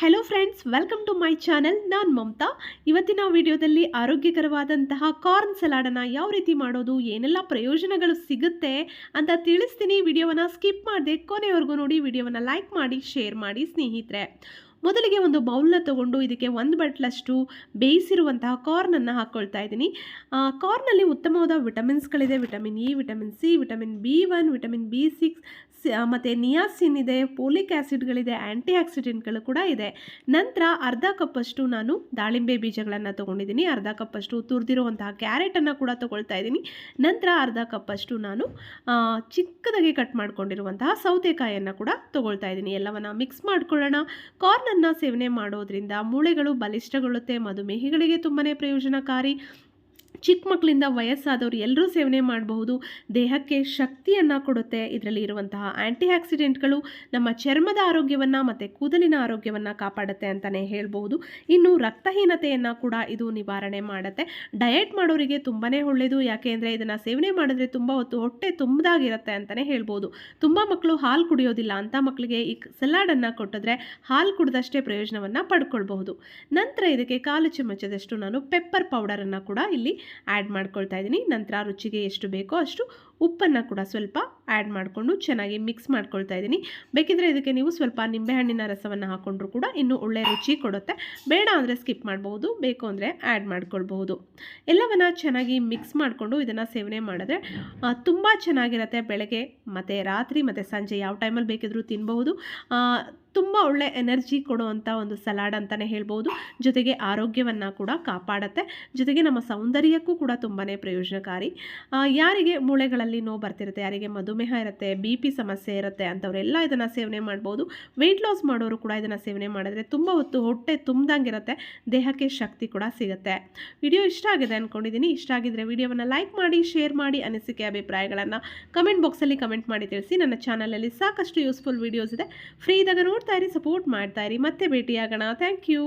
Hello friends welcome to my channel ನಾನು ಮಮತಾ. ಇವತ್ತಿನ ವಿಡಿಯೋದಲ್ಲಿ ಆರೋಗ್ಯಕರವಾದಂತಹ ಕಾರ್ನ್ ಸಲಾಡನ್ನು ಯಾವ ರೀತಿ ಮಾಡೋದು, ಏನೆಲ್ಲ ಪ್ರಯೋಜನಗಳು ಸಿಗುತ್ತೆ ಅಂತ ತಿಳಿಸ್ತೀನಿ. ವಿಡಿಯೋವನ್ನು ಸ್ಕಿಪ್ ಮಾಡದೆ ಕೊನೆವರೆಗೂ ನೋಡಿ, ವಿಡಿಯೋವನ್ನು ಲೈಕ್ ಮಾಡಿ ಶೇರ್ ಮಾಡಿ ಸ್ನೇಹಿತರೆ. ಮೊದಲಿಗೆ ಒಂದು ಬೌಲ್ನ ತಗೊಂಡು ಇದಕ್ಕೆ ಒಂದು ಬಟ್ಲಷ್ಟು ಬೇಯಿಸಿರುವಂತಹ ಕಾರ್ನನ್ನು ಹಾಕ್ಕೊಳ್ತಾ ಇದ್ದೀನಿ. ಕಾರ್ನಲ್ಲಿ ಉತ್ತಮವಾದ ವಿಟಮಿನ್ಸ್ಗಳಿದೆ. Vitamin E vitamin C, vitamin B one, vitamin B six ಮತ್ತು ನಿಯಾಸಿನ್ ಇದೆ ಪೋಲಿಕ್ ಆ್ಯಸಿಡ್ಗಳಿದೆ ಆ್ಯಂಟಿ ಆಕ್ಸಿಡೆಂಟ್ಗಳು ಕೂಡ ಇದೆ. ನಂತರ ಅರ್ಧ ಕಪ್ಪಷ್ಟು ನಾನು ದಾಳಿಂಬೆ ಬೀಜಗಳನ್ನು ತೊಗೊಂಡಿದ್ದೀನಿ. ಅರ್ಧ ಕಪ್ಪಷ್ಟು ತುರಿದಿರುವಂತಹ ಕ್ಯಾರೆಟನ್ನು ಕೂಡ ತೊಗೊಳ್ತಾ ಇದ್ದೀನಿ. ನಂತರ ಅರ್ಧ ಕಪ್ಪಷ್ಟು ನಾನು ಚಿಕ್ಕದಾಗಿ ಕಟ್ ಮಾಡಿಕೊಂಡಿರುವಂತಹ ಸೌತೆಕಾಯಿಯನ್ನು ಕೂಡ ತೊಗೊಳ್ತಾ ಇದ್ದೀನಿ. ಎಲ್ಲವನ್ನು ಮಿಕ್ಸ್ ಮಾಡ್ಕೊಳ್ಳೋಣ. ಕಾರ್ನನ್ನು ಸೇವನೆ ಮಾಡೋದ್ರಿಂದ ಮೂಳೆಗಳು ಬಲಿಷ್ಠಗೊಳ್ಳುತ್ತೆ, ಮಧುಮೇಹಿಗಳಿಗೆ ತುಂಬಾ ಪ್ರಯೋಜನಕಾರಿ. ಚಿಕ್ಕ ಮಕ್ಕಳಿಂದ ವಯಸ್ಸಾದವರು ಎಲ್ಲರೂ ಸೇವನೆ ಮಾಡಬಹುದು. ದೇಹಕ್ಕೆ ಶಕ್ತಿಯನ್ನು ಕೊಡುತ್ತೆ. ಇದರಲ್ಲಿ ಇರುವಂತಹ ಆ್ಯಂಟಿ ಆಕ್ಸಿಡೆಂಟ್ಗಳು ನಮ್ಮ ಚರ್ಮದ ಆರೋಗ್ಯವನ್ನು ಮತ್ತು ಕೂದಲಿನ ಆರೋಗ್ಯವನ್ನು ಕಾಪಾಡುತ್ತೆ ಅಂತಲೇ ಹೇಳ್ಬೋದು ಇನ್ನು ರಕ್ತಹೀನತೆಯನ್ನು ಕೂಡ ಇದು ನಿವಾರಣೆ ಮಾಡುತ್ತೆ. ಡಯಟ್ ಮಾಡೋರಿಗೆ ತುಂಬಾ ಒಳ್ಳೆಯದು ಯಾಕೆ ಅಂದರೆ ಇದನ್ನು ಸೇವನೆ ಮಾಡಿದ್ರೆ ತುಂಬ ಹೊತ್ತು ಹೊಟ್ಟೆ ತುಂಬದಾಗಿರುತ್ತೆ ಅಂತಲೇ ಹೇಳ್ಬೋದು ತುಂಬ ಮಕ್ಕಳು ಹಾಲು ಕುಡಿಯೋದಿಲ್ಲ ಅಂತ ಮಕ್ಕಳಿಗೆ ಈ ಸಲಾಡನ್ನು ಕೊಟ್ಟಿದ್ರೆ ಹಾಲು ಕುಡಿದಷ್ಟೇ ಪ್ರಯೋಜನವನ್ನು ಪಡ್ಕೊಳ್ಬಹುದು. ನಂತರ ಇದಕ್ಕೆ ಕಾಲು ಚಮಚದಷ್ಟು ನಾನು ಪೆಪ್ಪರ್ ಪೌಡರನ್ನು ಕೂಡ ಇಲ್ಲಿ ಆ್ಯಡ್ ಮಾಡ್ಕೊಳ್ತಾ ಇದ್ದೀನಿ. ನಂತರ ರುಚಿಗೆ ಎಷ್ಟು ಬೇಕೋ ಅಷ್ಟು ಉಪ್ಪನ್ನು ಕೂಡ ಸ್ವಲ್ಪ ಆ್ಯಡ್ ಮಾಡಿಕೊಂಡು ಚೆನ್ನಾಗಿ ಮಿಕ್ಸ್ ಮಾಡ್ಕೊಳ್ತಾ ಇದ್ದೀನಿ. ಬೇಕಿದ್ರೆ ಇದಕ್ಕೆ ನೀವು ಸ್ವಲ್ಪ ನಿಂಬೆಹಣ್ಣಿನ ರಸವನ್ನು ಹಾಕ್ಕೊಂಡ್ರು ಕೂಡ ಇನ್ನೂ ಒಳ್ಳೆಯ ರುಚಿ ಕೊಡುತ್ತೆ. ಬೇಡ ಅಂದರೆ ಸ್ಕಿಪ್ ಮಾಡ್ಬೋದು ಬೇಕು ಅಂದರೆ ಆ್ಯಡ್ ಮಾಡ್ಕೊಳ್ಬಹುದು. ಎಲ್ಲವನ್ನು ಚೆನ್ನಾಗಿ ಮಿಕ್ಸ್ ಮಾಡಿಕೊಂಡು ಇದನ್ನು ಸೇವನೆ ಮಾಡಿದ್ರೆ ತುಂಬ ಚೆನ್ನಾಗಿರುತ್ತೆ ಬೆಳಗ್ಗೆ ಮತ್ತು ರಾತ್ರಿ ಮತ್ತು ಸಂಜೆ ಯಾವ ಟೈಮಲ್ಲಿ ಬೇಕಿದ್ರೂ ತಿನ್ಬಹುದು. ತುಂಬ ಒಳ್ಳೆ ಎನರ್ಜಿ ಕೊಡುವಂಥ ಒಂದು ಸಲಾಡ್ ಅಂತಲೇ ಹೇಳ್ಬೋದು ಜೊತೆಗೆ ಆರೋಗ್ಯವನ್ನು ಕೂಡ ಕಾಪಾಡುತ್ತೆ. ಜೊತೆಗೆ ನಮ್ಮ ಸೌಂದರ್ಯಕ್ಕೂ ಕೂಡ ತುಂಬಾ ಪ್ರಯೋಜನಕಾರಿ. ಯಾರಿಗೆ ಮೂಳೆಗಳಲ್ಲಿ ನೋವು ಬರ್ತಿರುತ್ತೆ, ಯಾರಿಗೆ ಮಧುಮೇಹ ಇರುತ್ತೆ, ಬಿ ಪಿ ಸಮಸ್ಯೆ ಇರುತ್ತೆ ಅಂಥವರೆಲ್ಲ ಇದನ್ನು ಸೇವನೆ ಮಾಡ್ಬೋದು. ವೆಯ್ಟ್ ಲಾಸ್ ಮಾಡೋರು ಕೂಡ ಇದನ್ನು ಸೇವನೆ ಮಾಡಿದ್ರೆ ತುಂಬ ಹೊತ್ತು ಹೊಟ್ಟೆ ತುಂಬ್ದಂಗಿರುತ್ತೆ, ದೇಹಕ್ಕೆ ಶಕ್ತಿ ಕೂಡ ಸಿಗುತ್ತೆ. ವಿಡಿಯೋ ಇಷ್ಟ ಆಗಿದೆ ಅಂದ್ಕೊಂಡಿದ್ದೀನಿ ಇಷ್ಟ ಆಗಿದ್ರೆ ವಿಡಿಯೋವನ್ನು ಲೈಕ್ ಮಾಡಿ, ಶೇರ್ ಮಾಡಿ ಅನಿಸಿಕೆ ಅಭಿಪ್ರಾಯಗಳನ್ನು ಕಮೆಂಟ್ ಬಾಕ್ಸಲ್ಲಿ ಕಮೆಂಟ್ ಮಾಡಿ ತಿಳಿಸಿ. ನನ್ನ ಚಾನಲಲ್ಲಿ ಸಾಕಷ್ಟು ಯೂಸ್ಫುಲ್ ವೀಡಿಯೋಸ್ ಇದೆ. ಫ್ರೀ ಇದ್ದಾಗ ನೋಡ್ತಾ ಇರಿ, ಸಪೋರ್ಟ್ ಮಾಡ್ತಾ ಇರಿ. ಮತ್ತೆ ಭೇಟಿಯಾಗೋಣ. Thank you.